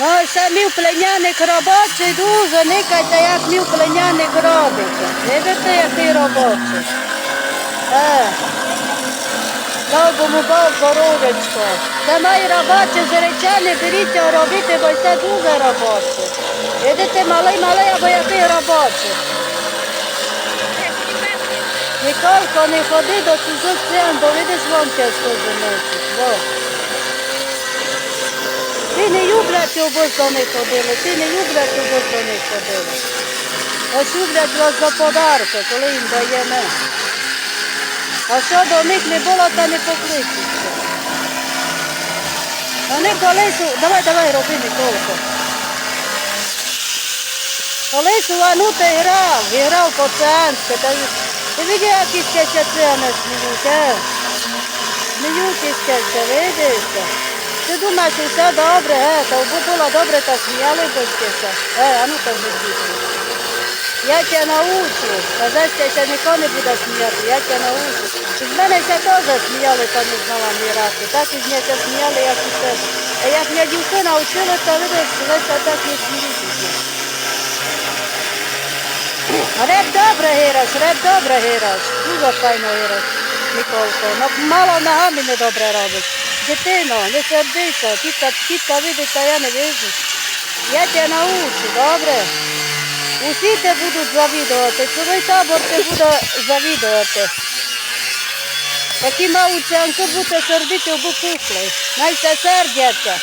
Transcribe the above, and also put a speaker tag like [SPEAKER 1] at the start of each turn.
[SPEAKER 1] Ну, самі в пленяник робочий дуже, никайте, як мій пленяник робиться. Видите, який робочий? Е. Довгому Бог здоровечко. Це мої робочі зречені, беріться робити, бо це дуже робоче. Видите, малий, малий, або який робочий. Ніколи не ходи до чужих цін, бо видиш вон тяжко заносить. Во. Ти не люблять, щоб до них ходили, ти не люблять, щоб до них ходили. Ось люблять вас за подарки, коли їм даємо. А що до них не було, та не покличуться. Вони колись, давай, давай, роби Миколко. Колись у Анута грав, грав по-циганськи, та ти видиш, які ще ціни сміють, е? Сміють ще, видиш? Ти думаєш, що все добре, е, якби було добре, то сміяли б ще. Е, а ну то вже дійсно. Я тебе научу, казати ще ніхто не буде сміяти, я тебе научу. З мене ще теж сміяли, та не знала грати. Так і з мене сміяли, як і тебе. А як мене дівки навчили, то видиш, весь так не сміються. Реп добре гираш, реп добре гираш. Дуже файно гираш, Миколко. Ну, мало ногами не добре робиш. Дитино, не сердися, тітка, тітка видить, а я не вижу. Я тебе научу, добре? Усі те будуть завідувати, цілий табор те буде завідувати. Такі мауцянки бути сердити обу кукли. Най се сердяться.